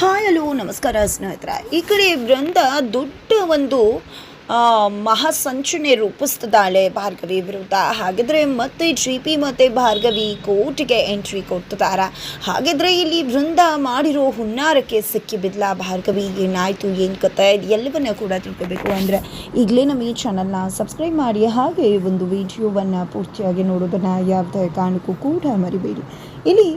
Hi, hello, ನಮಸ್ಕಾರ, ಸ್ನೇಹಿತರ. ಈ ಕಡೆ ವೃಂದ ದೊಡ್ಡ ಒಂದು ಮಹಾಸಂಚನೆ ರೂಪಿಸ್ತಿದ್ದಾಳೆ ಭಾರ್ಗವಿ ವಿರುದ್ಧ. ಹಾಗಿದ್ರೆ ಮತ್ತೆ ಜಿ ಪಿ ಮತ್ತು ಭಾರ್ಗವಿ ಕೋರ್ಟ್ಗೆ ಎಂಟ್ರಿ ಕೊಡ್ತಿದ್ದಾರೆ. ಹಾಗಿದ್ರೆ ಇಲ್ಲಿ ವೃಂದ ಮಾಡಿರೋ ಹುನ್ನಾರಕ್ಕೆ ಸಿಕ್ಕಿ ಬಿದ್ಲ ಭಾರ್ಗವಿ. ಏನಾಯಿತು, ಏನು ಕತೆ? ಎಲ್ಲವನ್ನ ಕೂಡ ತಿಳ್ಕೋಬೇಕು ಅಂದರೆ ಈಗಲೇ ನಮ್ಮ ಈ ಚಾನಲ್ನ ಸಬ್ಸ್ಕ್ರೈಬ್ ಮಾಡಿ, ಹಾಗೆ ಒಂದು ವಿಡಿಯೋವನ್ನು ಪೂರ್ತಿಯಾಗಿ ನೋಡೋದನ್ನು ಯಾವುದೇ ಕಾರಣಕ್ಕೂ ಕೂಡ ಮರಿಬೇಡಿ. ಇಲ್ಲಿ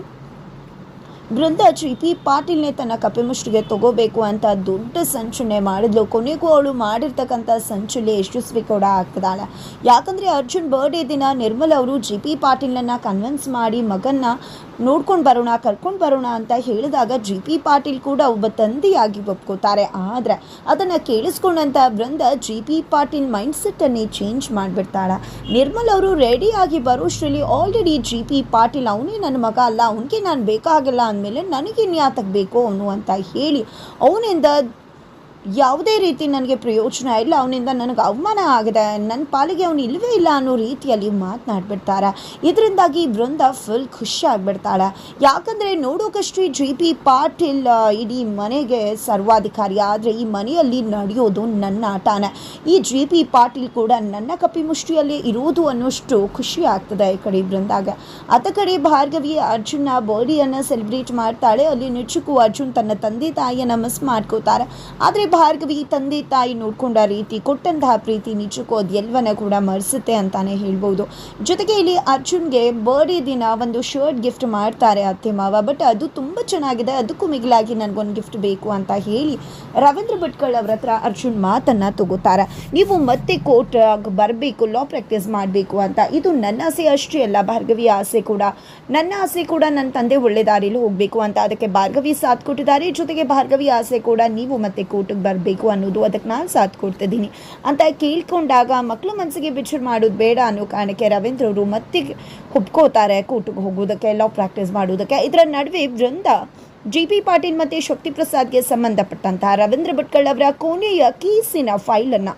ಬೃಂದ ಜಿ ಪಿ ಪಾಟೀಲ್ನೇ ತನ್ನ ಕಪಿಮುಷ್ಟಿಗೆ ತಗೋಬೇಕು ಅಂತ ದೊಡ್ಡ ಸಂಚುನೆ ಮಾಡಿದ್ಲು. ಕೊನೆಗೂ ಅವಳು ಮಾಡಿರ್ತಕ್ಕಂಥ ಸಂಚುಲಿ ಯಶಸ್ವಿ ಕೂಡ ಆಗ್ತದಾಳೆ ಯಾಕಂದರೆ ಅರ್ಜುನ್ ಬರ್ಡೇ ದಿನ ನಿರ್ಮಲ್ ಅವರು ಜಿ ಪಿ ಪಾಟೀಲ್ನನ್ನು ಕನ್ವಿನ್ಸ್ ಮಾಡಿ ಮಗನ್ನ ನೋಡ್ಕೊಂಡು ಬರೋಣ, ಕರ್ಕೊಂಡು ಬರೋಣ ಅಂತ ಹೇಳಿದಾಗ ಜಿ ಪಿ ಪಾಟೀಲ್ ಕೂಡ ಒಬ್ಬ ತಂದೆಯಾಗಿ ಒಪ್ಕೋತಾರೆ. ಆದರೆ ಅದನ್ನು ಕೇಳಿಸ್ಕೊಂಡಂಥ ಬೃಂದ ಜಿ ಪಿ ಪಾಟೀಲ್ ಮೈಂಡ್ಸೆಟ್ಟನ್ನೇ ಚೇಂಜ್ ಮಾಡಿಬಿಡ್ತಾಳೆ. ನಿರ್ಮಲ್ ಅವರು ರೆಡಿಯಾಗಿ ಬರೋಷ್ಟರಲ್ಲಿ ಆಲ್ರೆಡಿ ಜಿ ಪಿ ಪಾಟೀಲ್ ಅವನೇ ನನ್ನ ಮಗ ಅಲ್ಲ, ಅವನಿಗೆ ನಾನು ಬೇಕಾಗಿಲ್ಲ ಅಂದಮೇಲೆ ನನಗೆ ಯಾತಕ್ಕೆ ಬೇಕು ಅವನು ಅಂತ ಹೇಳಿ ಅವನಿಂದ ಯಾವುದೇ ರೀತಿ ನನಗೆ ಪ್ರಯೋಜನ ಇಲ್ಲ, ಅವನಿಂದ ನನಗೆ ಅವಮಾನ ಆಗಿದೆ, ನನ್ನ ಪಾಲಿಗೆ ಅವನು ಇಲ್ಲವೇ ಇಲ್ಲ ಅನ್ನೋ ರೀತಿಯಲ್ಲಿ ಮಾತನಾಡ್ಬಿಡ್ತಾರೆ. ಇದರಿಂದಾಗಿ ಬೃಂದ ಫುಲ್ ಖುಷಿ ಆಗ್ಬಿಡ್ತಾಳೆ ಯಾಕಂದರೆ ನೋಡೋಕಷ್ಟು ಜಿ ಪಿ ಪಾಟೀಲ್ ಇಡೀ ಮನೆಗೆ ಸರ್ವಾಧಿಕಾರಿ, ಆದರೆ ಈ ಮನೆಯಲ್ಲಿ ನಡೆಯೋದು ನನ್ನ ಆಟನೇ. ಈ ಜಿ ಪಿ ಪಾಟೀಲ್ ಕೂಡ ನನ್ನ ಕಪಿಮುಷ್ಟಿಯಲ್ಲಿ ಇರೋದು ಅನ್ನೋಷ್ಟು ಖುಷಿ ಆಗ್ತದೆ ಈ ಕಡೆ ಬೃಂದಾಗ ಅತ ಕಡೆ ಭಾರ್ಗವಿ ಅರ್ಜುನ ಬರ್ಡೇಯನ್ನು ಸೆಲೆಬ್ರೇಟ್ ಮಾಡ್ತಾಳೆ, ಅಲ್ಲಿ ನಿಜಕ್ಕೂ ಅರ್ಜುನ್ ತನ್ನ ತಂದೆ ತಾಯಿಯನ್ನು ಮಿಸ್ ಮಾಡ್ಕೋತಾರೆ. ಆದರೆ ಭಾರ್ಗವಿ ತಂದೆ ತಾಯಿ ನೋಡ್ಕೊಂಡ ರೀತಿ, ಕೊಟ್ಟಂತಹ ಪ್ರೀತಿ ನಿಜಕ್ಕೂ ಅದು ಎಲ್ಲವನ್ನ ಕೂಡ ಮರೆಸುತ್ತೆ ಅಂತಾನೆ ಹೇಳ್ಬೋದು. ಜೊತೆಗೆ ಇಲ್ಲಿ ಅರ್ಜುನ್ಗೆ ಬರ್ಡೇ ದಿನ ಒಂದು ಶರ್ಟ್ ಗಿಫ್ಟ್ ಮಾಡ್ತಾರೆ ಅತ್ತೆ ಮಾವ ಬಟ್ ಅದು ತುಂಬ ಚೆನ್ನಾಗಿದೆ, ಅದಕ್ಕೂ ಮಿಗಿಲಾಗಿ ನನಗೊಂದು ಗಿಫ್ಟ್ ಬೇಕು ಅಂತ ಹೇಳಿ ರವೀಂದ್ರ ಭಟ್ಕಳ್ ಅವ್ರ ಹತ್ರ ಅರ್ಜುನ್ ಮಾತನ್ನು ತಗೋತಾರೆ. ನೀವು ಮತ್ತೆ ಕೋರ್ಟ್ ಬರಬೇಕು ಲಾ ಪ್ರಾಕ್ಟೀಸ್ ಮಾಡಬೇಕು ಅಂತ. ಇದು ನನ್ನ ಆಸೆ ಅಷ್ಟೇ ಅಲ್ಲ ಭಾರ್ಗವಿ ಆಸೆ ಕೂಡ. ನನ್ನ ಆಸೆ ಕೂಡ ನನ್ನ ತಂದೆ ಒಳ್ಳೆ ದಾರಿಲಿ ಹೋಗಬೇಕು ಅಂತ. ಅದಕ್ಕೆ ಭಾರ್ಗವಿ ಸಾಥ್ ಕೊಟ್ಟಿದ್ದಾರೆ. ಜೊತೆಗೆ ಭಾರ್ಗವಿ ಆಸೆ ಕೂಡ ನೀವು ಮತ್ತೆ ಕೋರ್ಟಿಗೆ ಬರಬೇಕು ಅನ್ನೋದು ಅದಕ್ಕೆ ನಾನು ಸಾಥ್ ಕೊಡ್ತಿದ್ದೀನಿ. ಅಂತ ಕೇಳ್ಕೊಂಡಾಗ ಮಕ್ಕಳು ಮನಸ್ಸಿಗೆ ಬಿಚ್ಚರ್ ಮಾಡೋದು ಬೇಡ ಅನ್ನೋ ಕಾರಣಕ್ಕೆ ರವೀಂದ್ರ ಅವರು ಮತ್ತೆ ಒಪ್ಕೋತಾರೆ ಕೂಟಕ್ಕೆ ಹೋಗೋದಕ್ಕೆ ಎಲ್ಲ ಪ್ರಾಕ್ಟೀಸ್ ಮಾಡೋದಕ್ಕೆ. ಇದರ ನಡುವೆ ವೃಂದ ಜಿ ಪಿ ಪಾಟೀಲ್ ಮತ್ತು ಶಕ್ತಿ ಪ್ರಸಾದ್ಗೆ ಸಂಬಂಧಪಟ್ಟಂತಹ ರವೀಂದ್ರ ಭಟ್ಕಳ್ ಅವರ ಕೊನೆಯ ಕೇಸಿನ ಫೈಲನ್ನು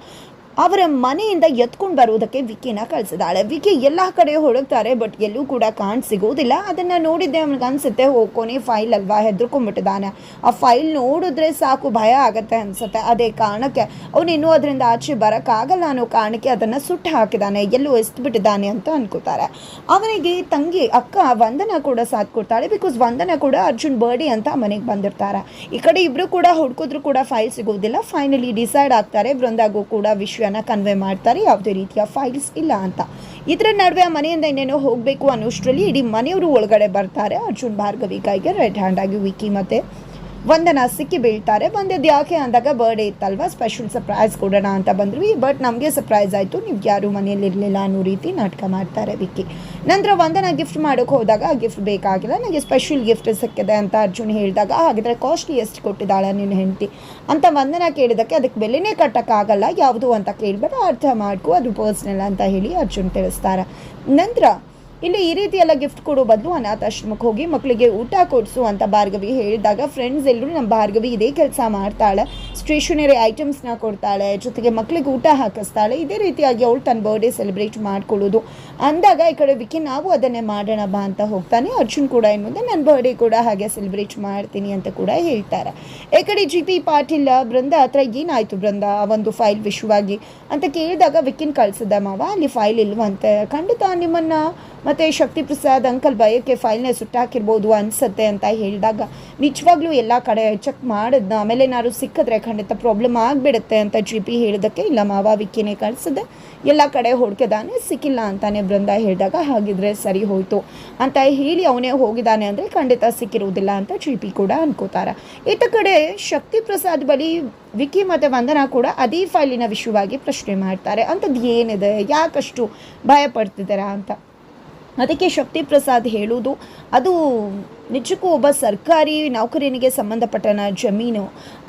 ಅವರ ಮನೆಯಿಂದ ಎತ್ಕೊಂಡು ಬರೋದಕ್ಕೆ ವಿಕಿನ ಕಳಿಸಿದಾಳೆ ವಿಕಿ ಎಲ್ಲ ಕಡೆ ಹುಡುಕ್ತಾರೆ ಬಟ್ ಎಲ್ಲೂ ಕೂಡ ಕಾಣ್ ಸಿಗೋದಿಲ್ಲ ಅದನ್ನು ನೋಡಿದ್ದೆ ಅವ್ನಿಗೆ ಅನಿಸುತ್ತೆ ಕೊನೆ ಫೈಲ್ ಅಲ್ವಾ? ಹೆದರ್ಕೊಂಡ್ಬಿಟ್ಟಿದ್ದಾನೆ. ಆ ಫೈಲ್ ನೋಡಿದ್ರೆ ಸಾಕು ಭಯ ಆಗುತ್ತೆ ಅನಿಸುತ್ತೆ. ಅದೇ ಕಾರಣಕ್ಕೆ ಅವನಿನ್ನೂ ಅದರಿಂದ ಆಚೆ ಬರೋಕ್ಕಾಗಲ್ಲ ಅನ್ನೋ ಕಾರಣಕ್ಕೆ ಅದನ್ನು ಸುಟ್ಟು ಹಾಕಿದ್ದಾನೆ. ಎಲ್ಲೂ ಎಸ್ಬಿಟ್ಟಿದ್ದಾನೆ ಅಂತ ಅನ್ಕೋತಾರೆ. ಅವನಿಗೆ ತಂಗಿ, ಅಕ್ಕ, ವಂದನ ಕೂಡ ಸಾಥ್ ಕೊಡ್ತಾಳೆ ಬಿಕಾಸ್ ವಂದನ ಕೂಡ ಅರ್ಜುನ್ ಬರ್ಡಿ ಅಂತ ಮನೆಗೆ ಬಂದಿರ್ತಾರೆ. ಈ ಕಡೆ ಇಬ್ಬರು ಕೂಡ ಹುಡ್ಕಿದ್ರು ಕೂಡ ಫೈಲ್ ಸಿಗೋದಿಲ್ಲ ಫೈನಲಿ ಡಿಸೈಡ್ ಆಗ್ತಾರೆ. ಬೃಂದಾಗೂ ಕೂಡ ವಿಷಯನ ಕನ್ವೆ ಮಾಡ್ತಾರೆ, ಯಾವುದೇ ರೀತಿಯ ಫೈಲ್ಸ್ ಇಲ್ಲ ಅಂತ. ಇದರ ನಡುವೆ ಆ ಮನೆಯಿಂದ ಇನ್ನೇನೋ ಹೋಗಬೇಕು ಅನ್ನೋಷ್ಟರಲ್ಲಿ ಇಡೀ ಮನೆಯವರು ಒಳಗಡೆ ಬರ್ತಾರೆ. ಅರ್ಜುನ್, ಭಾರ್ಗವಿ, ಕೈಗೆ ರೈಟ್ ಹ್ಯಾಂಡ್ ಆಗಿ ವಿಕಿ ಮತ್ತೆ ವಂದನ ಸಿಕ್ಕಿ ಬೀಳ್ತಾರೆ ಬಂದಿದ್ದು ಯಾಕೆ ಅಂದಾಗ ಬರ್ಡೇ ಇತ್ತಲ್ವ ಸ್ಪೆಷಲ್ ಸರ್ಪ್ರೈಸ್ ಕೊಡೋಣ ಅಂತ ಬಂದ್ವಿ. ಬಟ್ ನಮಗೆ ಸರ್ಪ್ರೈಸ್ ಆಯಿತು, ನೀವು ಯಾರು ಮನೆಯಲ್ಲಿ ಇರಲಿಲ್ಲ ಅನ್ನೋ ರೀತಿ ನಾಟಕ ಮಾಡ್ತಾರೆ ವಿಕ್ಕಿ ನಂತರ ವಂದನ ಗಿಫ್ಟ್ ಮಾಡೋಕೆ ಹೋದಾಗ, ಆ ಗಿಫ್ಟ್ ಬೇಕಾಗಿಲ್ಲ ನನಗೆ ಸ್ಪೆಷಲ್ ಗಿಫ್ಟ್ ಸಿಕ್ಕಿದೆ ಅಂತ ಅರ್ಜುನ್ ಹೇಳಿದಾಗ ಹಾಗಿದ್ರೆ ಕಾಸ್ಟ್ಲಿ ಎಷ್ಟು ಕೊಟ್ಟಿದ್ದಾಳೆ ನಿನ್ನ ಹೆಂಡತಿ. ಅಂತ ವಂದನ ಕೇಳಿದಕ್ಕೆ, ಅದಕ್ಕೆ ಬೆಲೆನೇ ಕಟ್ಟೋಕ್ಕಾಗಲ್ಲ, ಯಾವುದು ಅಂತ ಕೇಳಿಬಿಟ್ಟು ಅರ್ಥ ಮಾಡ್ಕೊ, ಅದು ಪರ್ಸ್ನಲ್ ಅಂತ ಹೇಳಿ ಅರ್ಜುನ್ ತಿಳಿಸ್ತಾರೆ. ನಂತರ ಇಲ್ಲಿ ಈ ರೀತಿ ಎಲ್ಲ ಗಿಫ್ಟ್ ಕೊಡೋ ಬದಲು ಅನಾಥಾಶ್ರಮಕ್ಕೆ ಹೋಗಿ ಮಕ್ಕಳಿಗೆ ಊಟ ಕೊಡಿಸು ಅಂತ ಭಾರ್ಗವಿ ಹೇಳಿದಾಗ ಫ್ರೆಂಡ್ಸ್ ಎಲ್ಲರೂ ನಮ್ಮ ಭಾರ್ಗವಿ ಇದೇ ಕೆಲಸ ಮಾಡ್ತಾಳೆ. ಸ್ಟೇಷನರಿ ಐಟಮ್ಸ್ನ ಕೊಡ್ತಾಳೆ, ಜೊತೆಗೆ ಮಕ್ಕಳಿಗೆ ಊಟ ಹಾಕಿಸ್ತಾಳೆ. ಇದೇ ರೀತಿಯಾಗಿ ಅವಳು ತನ್ನ ಬರ್ಡೇ ಸೆಲೆಬ್ರೇಟ್ ಮಾಡ್ಕೊಳ್ಳೋದು. ಅಂದಾಗ ಈ ಕಡೆ ವಿಕಿ ನಾವು ಅದನ್ನೇ ಮಾಡೋಣ, ಬಾ ಅಂತ ಹೋಗ್ತಾನೆ. ಅರ್ಜುನ್ ಕೂಡ ಏನು ಮುಂದೆ ನನ್ನ ಬರ್ಡೇ ಕೂಡ ಹಾಗೆ ಸೆಲೆಬ್ರೇಟ್ ಮಾಡ್ತೀನಿ ಅಂತ ಕೂಡ ಹೇಳ್ತಾರೆ. ಈ ಕಡೆ ಜಿ ಪಿ ಪಾಟೀಲ್, ಬೃಂದ, ಹತ್ರ ಏನಾಯಿತು ಬೃಂದ? ಒಂದು ಫೈಲ್ ವಿಶ್ವವಾಗಿ ಅಂತ ಕೇಳಿದಾಗ ವಿಕಿನ್ ಕಳಿಸಿದ, ಮಾವ, ಅಲ್ಲಿ ಫೈಲ್ ಇಲ್ವಂತೆ. ಖಂಡಿತ ನಿಮ್ಮನ್ನು ಮತ್ತು ಶಕ್ತಿ ಪ್ರಸಾದ್ ಅಂಕಲ್ ಭಯಕ್ಕೆ ಫೈಲ್ನೇ ಸುಟ್ಟಾಕಿರ್ಬೋದು ಅನಿಸುತ್ತೆ ಅಂತ ಹೇಳಿದಾಗ ನಿಜವಾಗ್ಲೂ ಎಲ್ಲ ಕಡೆ ಚೆಕ್ ಮಾಡಿದ್ನ. ಆಮೇಲೆ ಏನಾದ್ರು ಸಿಕ್ಕಿದ್ರೆ ಖಂಡಿತ ಪ್ರಾಬ್ಲಮ್ ಆಗಿಬಿಡುತ್ತೆ ಅಂತ ಜಿ ಪಿ ಹೇಳಿದಕ್ಕೆ, ಇಲ್ಲ ಮಾವ ವಿಕ್ಕಿನೇ ಕಳಿಸಿದೆ. ಎಲ್ಲ ಕಡೆ ಹುಡ್ಕಿದಾನೆ ಸಿಕ್ಕಿಲ್ಲ ಅಂತಾನೆ ಬೃಂದ ಹೇಳಿದಾಗ ಹಾಗಿದ್ರೆ ಸರಿ ಹೋಯ್ತು. ಅಂತ ಹೇಳಿ ಅವನೇ ಹೋಗಿದ್ದಾನೆ ಅಂದರೆ ಖಂಡಿತ ಸಿಕ್ಕಿರುವುದಿಲ್ಲ ಅಂತ ಜಿ ಪಿ ಕೂಡ ಅನ್ಕೋತಾರೆ. ಇತ್ತ ಕಡೆ ಶಕ್ತಿ ಪ್ರಸಾದ್ ಬಳಿ ವಿಕಿ ಮತ್ತು ವಂದನಾ ಕೂಡ ಅದೇ ಫೈಲಿನ ವಿಷಯವಾಗಿ ಪ್ರಶ್ನೆ ಮಾಡ್ತಾರೆ. ಅಂಥದ್ದು ಏನಿದೆ? ಯಾಕಷ್ಟು ಭಯ ಪಡ್ತಿದ್ದೀರಾ ಅಂತ. ಅದಕ್ಕೆ ಶಕ್ತಿ ಪ್ರಸಾದ್ ಹೇಳುವುದು, ಅದು ನಿಜಕ್ಕೂ ಒಬ್ಬ ಸರ್ಕಾರಿ ನೌಕರನಿಗೆ ಸಂಬಂಧಪಟ್ಟನ ಜಮೀನು.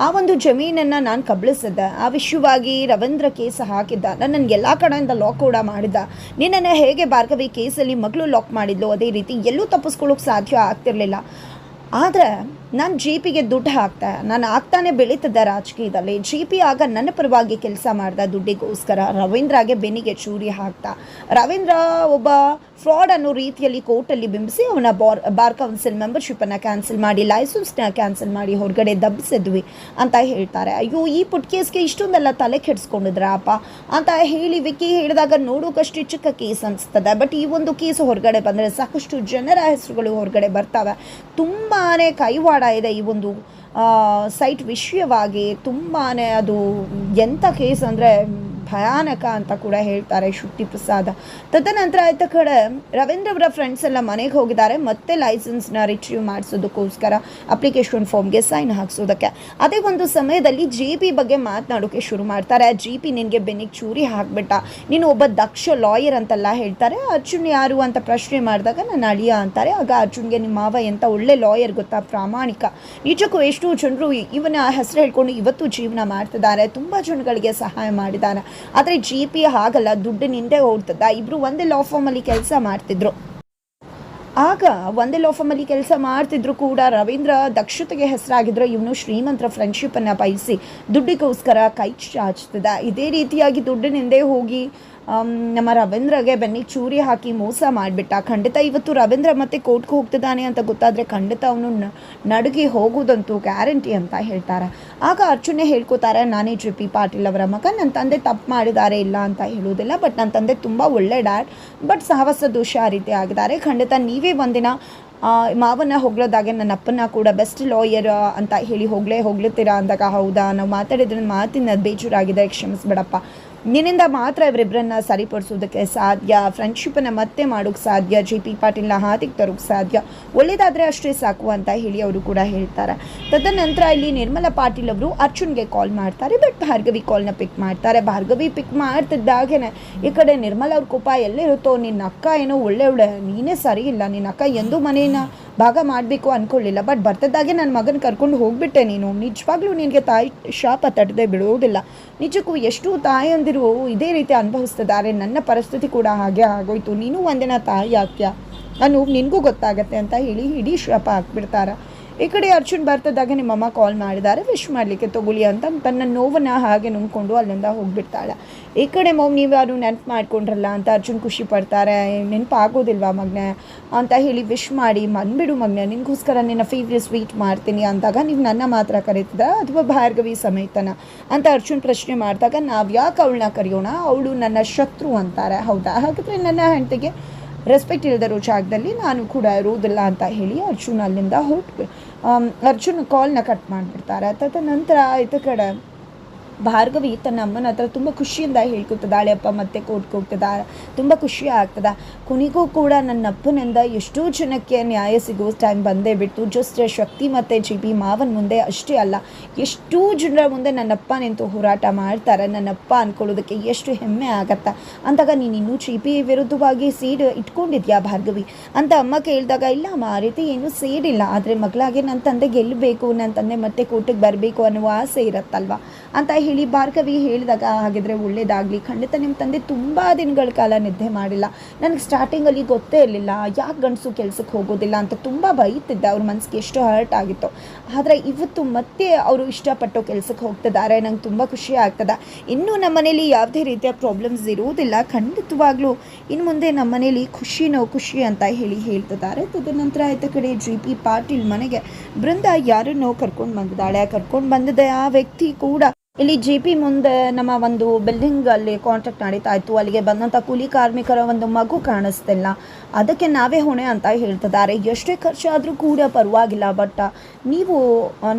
ಆ ಒಂದು ಜಮೀನನ್ನು ನಾನು ಕಬಳಿಸಿದ್ದೆ ಆ ವಿಷಯವಾಗಿ ರವೀಂದ್ರ ಕೇಸ್ ಹಾಕಿದ್ದ. ನನ್ನನ್ನು ಎಲ್ಲ ಕಡೆಯಿಂದ ಲಾಕ್ ಕೂಡ ಮಾಡಿದ್ದ ನಿನ್ನನ್ನು ಹೇಗೆ ಭಾರ್ಗವಿ ಕೇಸಲ್ಲಿ ಮಗಳು ಲಾಕ್ ಮಾಡಿದ್ಲು? ಅದೇ ರೀತಿ ಎಲ್ಲೂ ತಪ್ಪಿಸ್ಕೊಳ್ಳೋಕೆ ಸಾಧ್ಯ ಆಗ್ತಿರಲಿಲ್ಲ. ಆದರೆ ನಾನು ಜಿ ಪಿಗೆ ದುಡ್ಡು ಹಾಕ್ತಾ ನಾನು ಆಗ್ತಾನೆ ಬೆಳೀತಿದ್ದೆ ರಾಜಕೀಯದಲ್ಲಿ. ಜಿ ಪಿ ಆಗ ನನ್ನ ಪರವಾಗಿ ಕೆಲಸ ಮಾಡ್ದ ದುಡ್ಡಿಗೋಸ್ಕರ ರವೀಂದ್ರಗೆ ಬೆನ್ನಿಗೆ ಚೂರಿ ಹಾಕ್ತಾ ರವೀಂದ್ರ ಒಬ್ಬ ಫ್ರಾಡ್ ಅನ್ನೋ ರೀತಿಯಲ್ಲಿ ಕೋರ್ಟಲ್ಲಿ ಬಿಂಬಿಸಿ ಅವನ ಬಾರ್ ಬಾರ್ ಕೌನ್ಸಿಲ್ ಮೆಂಬರ್ಶಿಪ್ಪನ್ನು ಕ್ಯಾನ್ಸಲ್ ಮಾಡಿ ಲೈಸೆನ್ಸ್ನ ಕ್ಯಾನ್ಸಲ್ ಮಾಡಿ ಹೊರಗಡೆ ದಬ್ಬಿಸಿದ್ವಿ ಅಂತ ಹೇಳ್ತಾರೆ. ಅಯ್ಯೋ, ಈ ಪುಟ್ ಕೇಸ್ಗೆ ಇಷ್ಟೊಂದೆಲ್ಲ ತಲೆ ಕೆಡಿಸ್ಕೊಂಡಿದ್ರಪ್ಪ ಅಂತ ಹೇಳಿ ವಿಕ್ಕಿ ಹೇಳಿದಾಗ ನೋಡೋಕಷ್ಟು ಚಿಕ್ಕ ಕೇಸ್ ಅನಿಸ್ತದೆ. ಬಟ್ ಈ ಒಂದು ಕೇಸ್ ಹೊರಗಡೆ ಬಂದರೆ ಸಾಕಷ್ಟು ಜನರ ಹೆಸರುಗಳು ಹೊರಗಡೆ ಬರ್ತವೆ. ತುಂಬಾ ಕೈವಾಡ ಇದೆ ಈ ಒಂದು ಸೈಟ್ ವಿಷಯವಾಗಿ. ತುಂಬಾ ಅದು ಎಂಥ ಕೇಸ್ ಅಂದರೆ ಭಯಾನಕ ಅಂತ ಕೂಡ ಹೇಳ್ತಾರೆ ಶುಟ್ಟಿ ಪ್ರಸಾದ. ತದನಂತರ ಆಯ್ತ ಕಡೆ ರವೀಂದ್ರ ಅವರ ಫ್ರೆಂಡ್ಸ್ ಎಲ್ಲ ಮನೆಗೆ ಹೋಗಿದ್ದಾರೆ. ಮತ್ತೆ ಲೈಸೆನ್ಸ್ನ ರಿಟ್ರೀವ್ ಮಾಡಿಸೋದಕ್ಕೋಸ್ಕರ ಅಪ್ಲಿಕೇಶನ್ ಫಾರ್ಮ್ಗೆ ಸೈನ್ ಹಾಕ್ಸೋದಕ್ಕೆ. ಅದೇ ಒಂದು ಸಮಯದಲ್ಲಿ ಜಿ ಪಿ ಬಗ್ಗೆ ಮಾತನಾಡೋಕೆ ಶುರು ಮಾಡ್ತಾರೆ. ಆ ಜಿ ಪಿ ನಿನಗೆ ಬೆನ್ನಿಗೆ ಚೂರಿ ಹಾಕ್ಬಿಟ್ಟ. ನೀನು ಒಬ್ಬ ದಕ್ಷ ಲಾಯರ್ ಅಂತೆಲ್ಲ ಹೇಳ್ತಾರೆ. ಅರ್ಜುನ್ ಯಾರು ಅಂತ ಪ್ರಶ್ನೆ ಮಾಡಿದಾಗ ನಾನು ಅಳಿಯ ಅಂತಾರೆ. ಆಗ ಅರ್ಜುನ್ಗೆ ನಿಮ್ಮ ಮಾವ ಎಂತ ಒಳ್ಳೆ ಲಾಯರ್ ಗೊತ್ತಾ? ಪ್ರಾಮಾಣಿಕ. ನಿಜಕ್ಕೂ ಎಷ್ಟು ಜನರು ಇವನ ಹೆಸರು ಹೇಳ್ಕೊಂಡು ಇವತ್ತು ಜೀವನ ಮಾಡ್ತಿದ್ದಾರೆ. ತುಂಬ ಜನಗಳಿಗೆ ಸಹಾಯ ಮಾಡಿದ್ದಾರೆ. ಆದರೆ ಜಿ ಪಿ ಹಾಗಲ್ಲ ದುಡ್ಡಿನಿಂದೆ ಓಡ್ತದ. ಇಬ್ಬರು ಒಂದೇ ಲಾ ಫಾರ್ಮಲ್ಲಿ ಕೆಲಸ ಮಾಡ್ತಿದ್ರು. ಆಗ ಒಂದೇ ಲಾ ಫಾರ್ಮಲ್ಲಿ ಕೆಲಸ ಮಾಡ್ತಿದ್ರು ಕೂಡ ರವೀಂದ್ರ ದಕ್ಷತೆಗೆ ಹೆಸರಾಗಿದ್ರು. ಇವನು ಶ್ರೀಮಂತರ ಫ್ರೆಂಡ್ಶಿಪ್ಪನ್ನು ಬಯಸಿ ದುಡ್ಡಿಗೋಸ್ಕರ ಕೈ ಚಾಚ್ತದ. ಇದೇ ರೀತಿಯಾಗಿ ದುಡ್ಡಿನಿಂದೆ ಹೋಗಿ ನಮ್ಮ ರವೀಂದ್ರಗೆ ಬೆನ್ನಿ ಚೂರಿ ಹಾಕಿ ಮೋಸ ಮಾಡಿಬಿಟ್ಟ. ಖಂಡಿತ ಇವತ್ತು ರವೀಂದ್ರ ಮತ್ತೆ ಕೋರ್ಟ್ಗೆ ಹೋಗ್ತಿದ್ದಾನೆ ಅಂತ ಗೊತ್ತಾದರೆ ಖಂಡಿತ ಅವನು ನಡುಗಿ ಹೋಗೋದಂತೂ ಗ್ಯಾರಂಟಿ ಅಂತ ಹೇಳ್ತಾರೆ. ಆಗ ಅರ್ಜುನೇ ಹೇಳ್ಕೊತಾರೆ, ನಾನೇ ಜೆ ಪಿ ಪಾಟೀಲ್ ಅವರ ಮಗ ನನ್ನ ತಂದೆ ತಪ್ಪು ಮಾಡಿದ್ದಾರೆ ಇಲ್ಲ ಅಂತ ಹೇಳುವುದಿಲ್ಲ, ಬಟ್ ನನ್ನ ತಂದೆ ತುಂಬ ಒಳ್ಳೆ ಡ್ಯಾಡ್, ಬಟ್ ಸಾಹಸ ದೋಷ ಆ ರೀತಿ ಆಗಿದ್ದಾರೆ. ಖಂಡಿತ ನೀವೇ ಒಂದಿನ ಮಾವನ ಹೊಗಳೋದಾಗೆ ನನ್ನ ಅಪ್ಪನ ಕೂಡ ಬೆಸ್ಟ್ ಲಾಯರ್ ಅಂತ ಹೇಳಿ ಹೋಗಲೇ ಹೋಗ್ಲತ್ತೀರಾ ಅಂದಾಗ, ಹೌದಾ? ನಾವು ಮಾತಾಡಿದ್ರೆ ಮಾತಿನ ಬೇಜಾರಾಗಿದೆ, ಕ್ಷಮಿಸ್ಬೇಡಪ್ಪ. ನಿನ್ನಿಂದ ಮಾತ್ರ ಇವರಿಬ್ಬರನ್ನ ಸರಿಪಡಿಸೋದಕ್ಕೆ ಸಾಧ್ಯ? ಫ್ರೆಂಡ್ಶಿಪ್ಪನ್ನು ಮತ್ತೆ ಮಾಡೋಕ್ಕೆ ಸಾಧ್ಯ? ಜೆ ಪಿ ಪಾಟೀಲ್ನ ಹಾದಿಗೆ ತರೋಕ್ಕೆ ಸಾಧ್ಯ? ಒಳ್ಳೇದಾದರೆ ಅಷ್ಟೇ ಸಾಕು ಅಂತ ಹೇಳಿ ಅವರು ಕೂಡ ಹೇಳ್ತಾರೆ. ತದನಂತರ ಇಲ್ಲಿ ನಿರ್ಮಲಾ ಪಾಟೀಲ್ ಅವರು ಅರ್ಜುನ್ಗೆ ಕಾಲ್ ಮಾಡ್ತಾರೆ ಬಟ್ ಭಾರ್ಗವಿ ಕಾಲ್ನ ಪಿಕ್ ಮಾಡ್ತಾರೆ. ಭಾರ್ಗವಿ ಪಿಕ್ ಮಾಡ್ತಿದ್ದಾಗೇನೆ ಈ ಕಡೆ ನಿರ್ಮಲ ಅವ್ರ ಕೋಪ ಎಲ್ಲಿರುತ್ತೋ, ನಿನ್ನ ಅಕ್ಕ ಏನೋ ಒಳ್ಳೆ ಒಳ್ಳೆ, ನೀನೇ ಸರಿ ಇಲ್ಲ ನಿನ್ನ ಅಕ್ಕ ಎಂದೂ ಮನೇನ ಭಾಗ ಮಾಡಬೇಕು ಅನ್ಕೊಳ್ಳಿಲ್ಲ ಬಟ್ ಬರ್ತದಾಗೆ ನನ್ನ ಮಗನ ಕರ್ಕೊಂಡು ಹೋಗ್ಬಿಟ್ಟೆ ನೀನು. ನಿಜವಾಗ್ಲೂ ನಿನಗೆ ತಾಯಿ ಶಾಪ ತಟ್ಟದೆ ಬಿಡುವುದಿಲ್ಲ ನಿಜಕ್ಕೂ ಎಷ್ಟು ತಾಯಂದಿರು ಇದೇ ರೀತಿ ಅನುಭವಿಸ್ತಿದ್ದಾರೆ. ನನ್ನ ಪರಿಸ್ಥಿತಿ ಕೂಡ ಹಾಗೆ ಆಗೋಯ್ತು. ನೀನು ಒಂದಿನ ತಾಯಿ ಆಗ್ತೀಯ ನಾನು ನಿನಗೂ ಗೊತ್ತಾಗತ್ತೆ ಅಂತ ಹೇಳಿ ಇಡೀ ಶಾಪ ಹಾಕ್ಬಿಡ್ತಾರೆ. ಈ ಕಡೆ ಅರ್ಜುನ್ ಬರ್ತಿದ್ದಾಗ ನಿಮ್ಮಮ್ಮ ಕಾಲ್ ಮಾಡಿದ್ದಾರೆ. ವಿಶ್ ಮಾಡಲಿಕ್ಕೆ ತಗೊಳ್ಳಿ ಅಂತ ತನ್ನ ನೋವನ್ನು ಹಾಗೆ ನುಂಗ್ಕೊಂಡು ಅಲ್ಲಿಂದ ಹೋಗಿಬಿಡ್ತಾಳೆ. ಈ ಕಡೆ ಮಮ್ ನೀವು ಯಾರು ನೆನಪು ಮಾಡ್ಕೊಂಡ್ರಲ್ಲ ಅಂತ ಅರ್ಜುನ್ ಖುಷಿ ಪಡ್ತಾರೆ. ನೆನಪು ಆಗೋದಿಲ್ವಾ ಮಗನೇ? ಅಂತ ಹೇಳಿ ವಿಶ್ ಮಾಡಿ, ಬಂದ್ಬಿಡು ಮಗನೆ, ನಿನಗೋಸ್ಕರ ನಿನ್ನ ಫೇವ್ರೆಟ್ ಸ್ವೀಟ್ ಮಾಡ್ತೀನಿ ಅಂದಾಗ, ನೀವು ನನ್ನ ಮಾತ್ರ ಕರೀತಿದ್ದ? ಅಥವಾ ಭಾರ್ಗವಿ ಸಮೇತನ? ಅಂತ ಅರ್ಜುನ್ ಪ್ರಶ್ನೆ ಮಾಡಿದಾಗ, ನಾವು ಯಾಕೆ ಅವಳನ್ನ ಕರೆಯೋಣ? ಅವಳು ನನ್ನ ಶತ್ರು ಅಂತಾರೆ. ಹೌದಾ? ಹಾಗಾದರೆ ನನ್ನ ಹೆಂಡತಿಗೆ ರೆಸ್ಪೆಕ್ಟ್ ಇಲ್ಲದಿರೋ ಜಾಗದಲ್ಲಿ ನಾನು ಕೂಡ ಇರೋದಿಲ್ಲ ಅಂತ ಹೇಳಿ ಅರ್ಜುನ್ ಅಲ್ಲಿಂದ ಹೊರಟು ಅರ್ಜುನ್ ಕಾಲ್ನ ಕಟ್ ಮಾಡಿಬಿಡ್ತಾರೆ. ತದನಂತರ ಇದು ಕಡೆ ಭಾರ್ಗವಿ ತನ್ನ ಅಮ್ಮನ ಹತ್ರ ತುಂಬ ಖುಷಿಯಿಂದ ಹೇಳ್ಕೊತಿದ್ದಾಳೆ ಅಪ್ಪ ಮತ್ತೆ ಕೋರ್ಟ್ಗೆ ಹೋಗ್ತದ? ತುಂಬ ಖುಷಿ ಆಗ್ತದ. ಕೊನೆಗೂ ಕೂಡ ನನ್ನ ಅಪ್ಪನಿಂದ ಎಷ್ಟೋ ಜನಕ್ಕೆ ನ್ಯಾಯ ಸಿಗೋ ಟೈಮ್ ಬಂದೇ ಬಿಟ್ಟು ಜಸ್ಟ್ ಶಕ್ತಿ ಮತ್ತು ಜಿ ಬಿ ಮಾವನ ಮುಂದೆ ಅಷ್ಟೇ ಅಲ್ಲ, ಎಷ್ಟೋ ಜನರ ಮುಂದೆ ನನ್ನಪ್ಪ ನಿಂತು ಹೋರಾಟ ಮಾಡ್ತಾರೆ. ನನ್ನಪ್ಪ ಅಂದ್ಕೊಳ್ಳೋದಕ್ಕೆ ಎಷ್ಟು ಹೆಮ್ಮೆ ಆಗತ್ತ. ಅಂದಾಗ ನೀನು ಇನ್ನೂ ಜಿ ಪಿ ವಿರುದ್ಧವಾಗಿ ಸೀಡ್ ಇಟ್ಕೊಂಡಿದ್ಯಾ ಭಾರ್ಗವಿ? ಅಂತ ಅಮ್ಮ ಕೇಳಿದಾಗ, ಇಲ್ಲ ಅಮ್ಮ, ಆ ರೀತಿ ಏನೂ ಇಲ್ಲ. ಆದರೆ ಮಗಳಾಗೆ ನನ್ನ ತಂದೆ ಗೆಲ್ಲಬೇಕು. ನನ್ನ ತಂದೆ ಮತ್ತೆ ಕೋರ್ಟಿಗೆ ಬರಬೇಕು ಅನ್ನುವ ಆಸೆ ಇರತ್ತಲ್ವ? ಅಂತ ಹೇಳಿ, ಭಾರ್ಗವಿ ಹೇಳಿದಾಗ ಹಾಗಿದ್ರೆ ಒಳ್ಳೇದಾಗಲಿ. ಖಂಡಿತ ನಿಮ್ಮ ತಂದೆ ತುಂಬ ದಿನಗಳ ಕಾಲ ನಿದ್ದೆ ಮಾಡಿಲ್ಲ. ನನಗೆ ಸ್ಟಾರ್ಟಿಂಗಲ್ಲಿ ಗೊತ್ತೇ ಇರಲಿಲ್ಲ. ಯಾಕೆ ಗಂಡಸು ಕೆಲಸಕ್ಕೆ ಹೋಗೋದಿಲ್ಲ ಅಂತ ತುಂಬ ಬೈತಿದ್ದೆ. ಅವ್ರ ಮನಸ್ಸಿಗೆ ಎಷ್ಟು ಹರ್ಟ್ ಆಗಿತ್ತು. ಆದರೆ ಇವತ್ತು ಮತ್ತೆ ಅವರು ಇಷ್ಟಪಟ್ಟು ಕೆಲಸಕ್ಕೆ ಹೋಗ್ತಿದ್ದಾರೆ. ನಂಗೆ ತುಂಬ ಖುಷಿ ಆಗ್ತದೆ. ಇನ್ನೂ ನಮ್ಮ ಮನೇಲಿ ಯಾವುದೇ ರೀತಿಯ ಪ್ರಾಬ್ಲಮ್ಸ್ ಇರುವುದಿಲ್ಲ. ಖಂಡಿತವಾಗ್ಲೂ ಇನ್ನು ಮುಂದೆ ನಮ್ಮ ಮನೇಲಿ ಖುಷಿನೋ ಖುಷಿ ಅಂತ ಹೇಳಿ ಹೇಳ್ತಿದ್ದಾರೆ. ತದನಂತರ ಆಯ್ತ ಕಡೆ ಜಿ ಪಿ ಪಾಟೀಲ್ ಮನೆಗೆ ಬೃಂದ ಯಾರನ್ನೋ ಕರ್ಕೊಂಡು ಬಂದಿದ್ದಾಳೆ. ಕರ್ಕೊಂಡು ಬಂದಿದ್ದ ಆ ವ್ಯಕ್ತಿ ಕೂಡ ಇಲ್ಲಿ ಜಿ ಪಿ ಮುಂದೆ ನಮ್ಮ ಒಂದು ಬಿಲ್ಡಿಂಗ್ ಅಲ್ಲಿ ಕಾಂಟ್ಯಾಕ್ಟ್ ನಡೀತಾ ಇತ್ತು. ಅಲ್ಲಿಗೆ ಬಂದಂಥ ಕೂಲಿ ಕಾರ್ಮಿಕರ ಒಂದು ಮಗು ಕಾಣಿಸ್ತಿಲ್ಲ. ಅದಕ್ಕೆ ನಾವೇ ಹೊಣೆ ಅಂತ ಹೇಳ್ತಿದ್ದಾರೆ. ಎಷ್ಟೇ ಖರ್ಚಾದರೂ ಕೂಡ ಪರವಾಗಿಲ್ಲ ಬಟ್ ನೀವು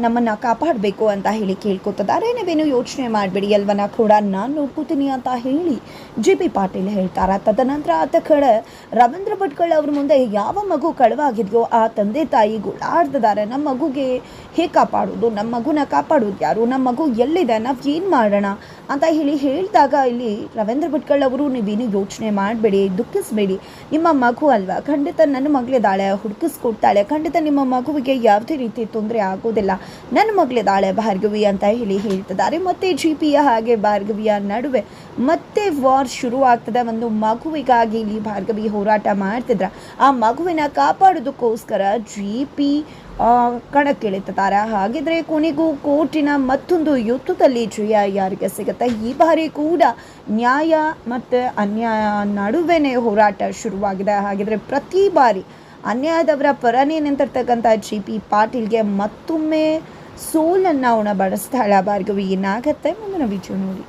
ನಮ್ಮನ್ನು ಕಾಪಾಡಬೇಕು ಅಂತ ಹೇಳಿ ಕೇಳ್ಕೊತಿದ್ದಾರೆ. ನೀವೇನು ಯೋಚನೆ ಮಾಡಬೇಡಿ ಅಲ್ವನ ಕೂಡ ನಾನು ನೋಡ್ಕೋತೀನಿ ಅಂತ ಹೇಳಿ ಜಿ ಪಿ ಪಾಟೀಲ್ ಹೇಳ್ತಾರೆ. ತದನಂತರ ಆತ ಕಡೆ ರವೀಂದ್ರ ಭಟ್ಕಳ್ ಅವ್ರ ಮುಂದೆ ಯಾವ ಮಗು ಕಳವಾಗಿದೆಯೋ ಆ ತಂದೆ ತಾಯಿ ಗುಳಾಡ್ತಿದ್ದಾರೆ ನಮ್ಮ ಮಗುಗೆ ಹೇಗೆ ಕಾಪಾಡೋದು? ನಮ್ಮ ಮಗುನ ಕಾಪಾಡೋದು ಯಾರು? ನಮ್ಮ ಮಗು ಎಲ್ಲಿದೆ? ನಾವು ಏನು ಮಾಡೋಣ? ಅಂತ ಹೇಳಿ ಹೇಳಿದಾಗ ಇಲ್ಲಿ ರವೀಂದ್ರ ಭಟ್ಕಳ್ ಅವರು ನೀವೇನು ಯೋಚನೆ ಮಾಡಬೇಡಿ, ದುಃಖಿಸಬೇಡಿ. ನಿಮ್ಮ ಮಗು ಅಲ್ವಾ? ಖಂಡಿತ ನನ್ನ ಮಗಳಿದ್ದಾಳೆ ಹುಡುಕಿಸ್ಕೊಡ್ತಾಳೆ. ಖಂಡಿತ ನಿಮ್ಮ ಮಗುವಿಗೆ ಯಾವುದೇ ರೀತಿ ತೊಂದರೆ ಆಗೋದಿಲ್ಲ. ನನ್ನ ಮಗಳಿದ್ದಾಳೆ ಭಾರ್ಗವಿ ಅಂತ ಹೇಳಿ ಹೇಳ್ತಿದ್ದಾರೆ. ಮತ್ತೆ ಜಿ ಪಿಯ ಹಾಗೆ ಭಾರ್ಗವಿಯ ನಡುವೆ ಮತ್ತೆ ವಾರ್ ಶುರು ಆಗ್ತದೆ ಒಂದು ಮಗುವಿಗಾಗಿ ಇಲ್ಲಿ ಭಾರ್ಗವಿ ಹೋರಾಟ ಮಾಡ್ತಿದ್ರ. ಆ ಮಗುವಿನ ಕಾಪಾಡೋದಕ್ಕೋಸ್ಕರ ಜಿ ಪಿ ಕಣಕ್ಕಿಳಿತಿದ್ದಾರೆ ಹಾಗಿದ್ರೆ ಕೊನೆಗೂ ಕೋರ್ಟಿನ ಮತ್ತೊಂದು ಯುದ್ಧದಲ್ಲಿ ಜಯ ಯಾರಿಗೆ ಸಿಗುತ್ತೆ? ಈ ಬಾರಿ ಕೂಡ ನ್ಯಾಯ ಮತ್ತು ಅನ್ಯಾಯ ನಡುವೆನೇ ಹೋರಾಟ ಶುರುವಾಗಿದೆ. ಹಾಗಿದ್ರೆ ಪ್ರತಿ ಬಾರಿ ಅನ್ಯಾಯದವರ ಪರನೇ ನಿಂತಿರ್ತಕ್ಕಂಥ ಜಿ ಪಿ ಪಾಟೀಲ್ಗೆ ಮತ್ತೊಮ್ಮೆ ಸೋಲನ್ನು ಉಣಬಡಿಸ್ತಾಳ ಭಾರ್ಗವಿ ಏನಾಗತ್ತೆ? ಮುಂದಿನ ವಿಡಿಯೋ ನೋಡಿ.